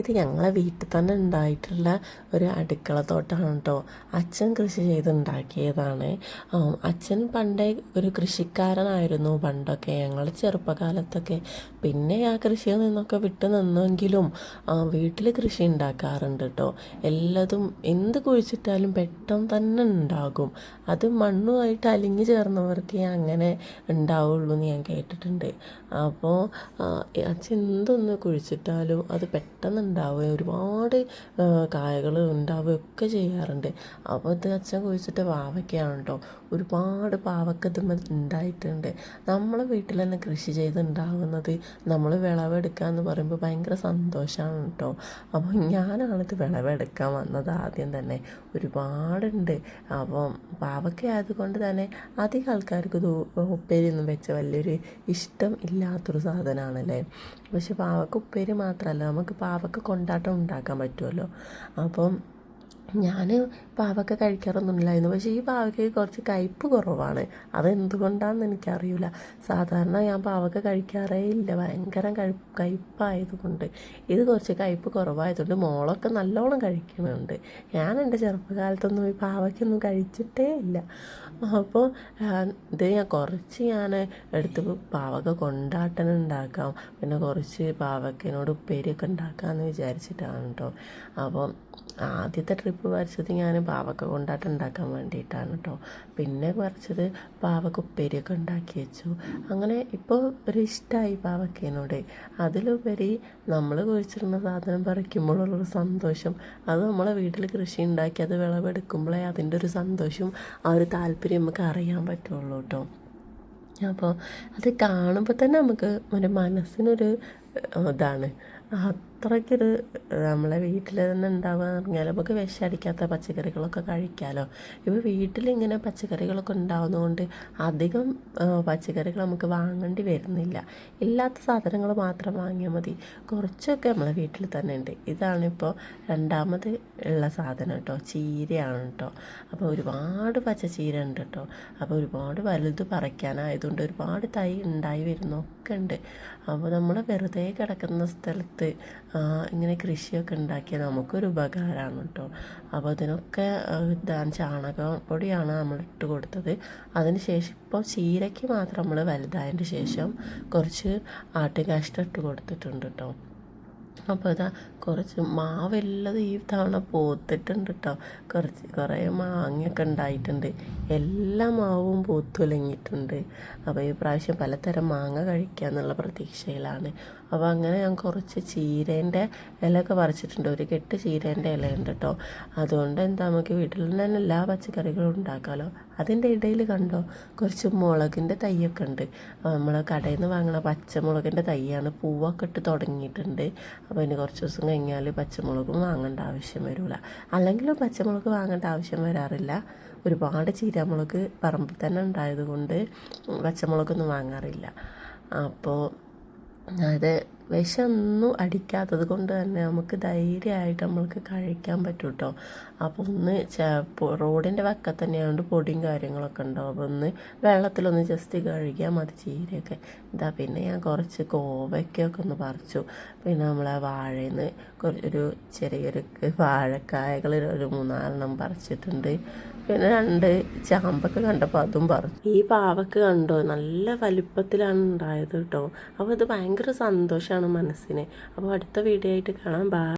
ഇത് ഞങ്ങളെ വീട്ടിൽ തന്നെ ഉണ്ടായിട്ടുള്ള ഒരു അടുക്കള തോട്ടമാണ് കേട്ടോ അച്ഛൻ കൃഷി ചെയ്തുണ്ടാക്കിയതാണ്. അച്ഛൻ പണ്ടേ ഒരു കൃഷിക്കാരനായിരുന്നു. പണ്ടൊക്കെ ഞങ്ങൾ ചെറുപ്പകാലത്തൊക്കെ പിന്നെ ആ കൃഷിയിൽ നിന്നൊക്കെ വിട്ടു നിന്നെങ്കിലും വീട്ടിൽ കൃഷി ഉണ്ടാക്കാറുണ്ട് കേട്ടോ എല്ലാതും എന്ത് കുഴിച്ചിട്ടാലും പെട്ടെന്ന് തന്നെ ഉണ്ടാകും. അത് മണ്ണുമായിട്ട് അലിഞ്ഞു ചേർന്നവർക്ക് അങ്ങനെ ഉണ്ടാവുള്ളൂ എന്ന് ഞാൻ കേട്ടിട്ടുണ്ട്. അപ്പോൾ അച്ഛൻ എന്തൊന്ന് കുഴിച്ചിട്ടാലും അത് പെട്ടെന്ന് ഉണ്ടാവുകയും ഒരുപാട് കായകൾ ഉണ്ടാവുകയൊക്കെ ചെയ്യാറുണ്ട്. അപ്പോൾ ഇത് അച്ഛൻ കുഴിച്ചിട്ട് വാവയ്ക്കാണ് കേട്ടോ ഒരുപാട് പാവക്കതുമ്മൽ ഉണ്ടായിട്ടുണ്ട്. നമ്മളെ വീട്ടിൽ തന്നെ കൃഷി ചെയ്തുണ്ടാകുന്നത് നമ്മൾ വിളവെടുക്കുക എന്ന് പറയുമ്പോൾ ഭയങ്കര സന്തോഷമാണ് കേട്ടോ അപ്പോൾ ഞാനാണിത് വിളവെടുക്കാൻ വന്നത് ആദ്യം തന്നെ. ഒരുപാടുണ്ട്. അപ്പം പാവക്ക ആയതുകൊണ്ട് തന്നെ അധികം ആൾക്കാർക്ക് ഉപ്പേരിയൊന്നും വെച്ച വലിയൊരു ഇഷ്ടം ഇല്ലാത്തൊരു സാധനമാണല്ലേ പക്ഷെ പാവക്ക ഉപ്പേരി മാത്രമല്ല നമുക്ക് പാവക്ക കൊണ്ടാട്ടം ഉണ്ടാക്കാൻ പറ്റുമല്ലോ അപ്പം ഞാൻ പാവയ്ക്ക കഴിക്കാറൊന്നുമില്ലായിരുന്നു. പക്ഷേ ഈ പാവയ്ക്കയ്ക്ക് കുറച്ച് കയ്പ്പ് കുറവാണ്. അതെന്തുകൊണ്ടാണെന്ന് എനിക്കറിയില്ല സാധാരണ ഞാൻ പാവയ്ക്ക കഴിക്കാറേ ഇല്ല. ഭയങ്കര കയ്പ്പായതുകൊണ്ട്. ഇത് കുറച്ച് കയ്പ്പ് കുറവായതുകൊണ്ട് മോളൊക്കെ നല്ലോണം കഴിക്കുന്നുണ്ട്. ഞാൻ എന്റെ ചെറുപ്പകാലത്തൊന്നും ഈ പാവയ്ക്കൊന്നും കഴിച്ചിട്ടേ ഇല്ല. അപ്പോൾ ഇത് ഞാൻ കുറച്ച് ഞാൻ എടുത്ത് പാവയ്ക്ക കൊണ്ടാട്ടം ഉണ്ടാക്കാം പിന്നെ കുറച്ച് പാവയ്ക്കനോട് ഉപ്പേരിയൊക്കെ ഉണ്ടാക്കാമെന്ന് വിചാരിച്ചിട്ടാണ് കേട്ടോ അപ്പോൾ ആദ്യത്തെ ട്രിപ്പ് വരച്ചത് ഞാൻ പാവക്ക കൊണ്ടാട്ടം ഉണ്ടാക്കാൻ വേണ്ടിയിട്ടാണ് കേട്ടോ പിന്നെ വരച്ചത് പാവക്ക ഉപ്പേരിയൊക്കെ ഉണ്ടാക്കി വെച്ചു. അങ്ങനെ ഇപ്പോൾ ഒരു ഇഷ്ടമായി പാവക്കേനോട്. അതിലുപരി നമ്മൾ കുഴിച്ചിടുന്ന സാധനം പറിക്കുമ്പോഴുള്ളൊരു സന്തോഷം. അത് നമ്മളെ വീട്ടിൽ കൃഷി ഉണ്ടാക്കി അത് വിളവെടുക്കുമ്പോഴേ അതിന്റെ ഒരു സന്തോഷം ആ ഒരു താല്പര്യം നമുക്ക് അറിയാൻ പറ്റുള്ളൂ കേട്ടോ അപ്പോൾ അത് കാണുമ്പോൾ തന്നെ നമുക്ക് ഒരു മനസ്സിനൊരു ഇതാണ്. അത്രയ്ക്കൊരു നമ്മളെ വീട്ടിൽ തന്നെ ഉണ്ടാവുക എന്ന് പറഞ്ഞാൽ നമുക്ക് വിഷമടിക്കാത്ത പച്ചക്കറികളൊക്കെ കഴിക്കാമല്ലോ ഇപ്പോൾ വീട്ടിലിങ്ങനെ പച്ചക്കറികളൊക്കെ ഉണ്ടാവുന്നതുകൊണ്ട് അധികം പച്ചക്കറികൾ നമുക്ക് വാങ്ങേണ്ടി വരുന്നില്ല. ഇല്ലാത്ത സാധനങ്ങൾ മാത്രം വാങ്ങിയാൽ മതി. കുറച്ചൊക്കെ നമ്മളെ വീട്ടിൽ തന്നെ ഉണ്ട്. ഇതാണിപ്പോൾ രണ്ടാമത് ഉള്ള സാധനം കേട്ടോ. ചീരയാണ് കേട്ടോ. അപ്പോൾ ഒരുപാട് പച്ച പച്ചച്ചീര ഉണ്ട് കേട്ടോ. അപ്പോൾ ഒരുപാട് വലുത് പറിക്കാനായതുകൊണ്ട് ഒരുപാട് തൈ ഉണ്ടായി വരുന്നൊക്കെ ഉണ്ട്. അപ്പോൾ നമ്മൾ വെറുതെ കിടക്കുന്ന സ്ഥലത്ത് ഇങ്ങനെ കൃഷിയൊക്കെ ഉണ്ടാക്കിയാൽ നമുക്കൊരു ഉപകാരമാണ് കേട്ടോ. അപ്പോൾ അതിനൊക്കെ ഇതാണ് ചാണകപ്പൊടിയാണ് നമ്മൾ ഇട്ട് കൊടുത്തത്. അതിന് ശേഷം ഇപ്പോൾ ചീരയ്ക്ക് മാത്രം നമ്മൾ വലുതായതിന്റെ ശേഷം കുറച്ച് ആട്ടുകാഷ്ടം ഇട്ട് കൊടുത്തിട്ടുണ്ട് കേട്ടോ. അപ്പോൾ ഇതാ കുറച്ച് മാവെല്ലാം ഈ തവണ പോത്തിട്ടുണ്ട് കേട്ടോ കുറച്ച് കുറേ മാങ്ങയൊക്കെ ഉണ്ടായിട്ടുണ്ട്. എല്ലാ മാവും പൂത്തുലങ്ങിയിട്ടുണ്ട് അപ്പോൾ ഈ പ്രാവശ്യം പലതരം മാങ്ങ കഴിക്കുക എന്നുള്ള പ്രതീക്ഷയിലാണ്. അപ്പോൾ അങ്ങനെ ഞാൻ കുറച്ച് ചീരേന്റെ ഇലയൊക്കെ പറിച്ചിട്ടുണ്ട്. ഒരു കെട്ട് ചീരേന്റെ ഇലയുണ്ട് കേട്ടോ. അതുകൊണ്ട് എന്താ നമുക്ക് വീട്ടിൽ നിന്ന് തന്നെ എല്ലാ പച്ചക്കറികളും ഉണ്ടാക്കാമല്ലോ അതിന്റെ ഇടയിൽ കണ്ടോ? കുറച്ച് മുളകിന്റെ തൈയൊക്കെ ഉണ്ട്. നമ്മൾ കടയിൽ നിന്ന് വാങ്ങണ പച്ചമുളകിന്റെ തൈയാണ്. പൂവൊക്കെ ഇട്ട് തുടങ്ങിയിട്ടുണ്ട്. അപ്പോൾ ഇനി കുറച്ച് ദിവസം കഴിഞ്ഞാൽ പച്ചമുളകും വാങ്ങേണ്ട ആവശ്യം വരില്ല. അല്ലെങ്കിലും പച്ചമുളക് വാങ്ങേണ്ട ആവശ്യം വരാറില്ല. ഒരുപാട് ചീരാമുളക് പറമ്പിൽ തന്നെ ഉണ്ടായതുകൊണ്ട് പച്ചമുളകൊന്നും വാങ്ങാറില്ല. അപ്പോൾ അത് വിഷമൊന്നും അടിക്കാത്തത് കൊണ്ട് തന്നെ നമുക്ക് ധൈര്യമായിട്ട് നമ്മൾക്ക് കഴിക്കാൻ പറ്റും കേട്ടോ അപ്പോൾ ഒന്ന് റോഡിന്റെ വക്കത്ത് തന്നെയാണ്ട് പൊടിയും കാര്യങ്ങളൊക്കെ ഉണ്ടാവും. അപ്പോൾ ഒന്ന് വെള്ളത്തിലൊന്ന് ജസ്റ്റ് കഴുകിയാൽ മതി ചീരയൊക്കെ. ഇതാ പിന്നെ ഞാൻ കുറച്ച് കോവയ്ക്കൊക്കെ ഒന്ന് പറിച്ചു. പിന്നെ നമ്മളെ വാഴയിൽ നിന്ന് കുറച്ചൊരു ചെറിയൊരു വാഴക്കായകൾ ഒരു മൂന്നാലെണ്ണം പറിച്ചിട്ടുണ്ട്. പിന്നെ രണ്ട് ചാമ്പൊക്കെ കണ്ടപ്പോൾ അതും പറഞ്ഞു. ഈ പാവക്ക് കണ്ടോ? നല്ല വലിപ്പത്തിലാണ് ഉണ്ടായത് കേട്ടോ. അപ്പോൾ ഇത് ഭയങ്കര സന്തോഷമാണ് മനസ്സിന്. അപ്പോൾ അടുത്ത വീഡിയോ ആയിട്ട് കാണാം. ബാ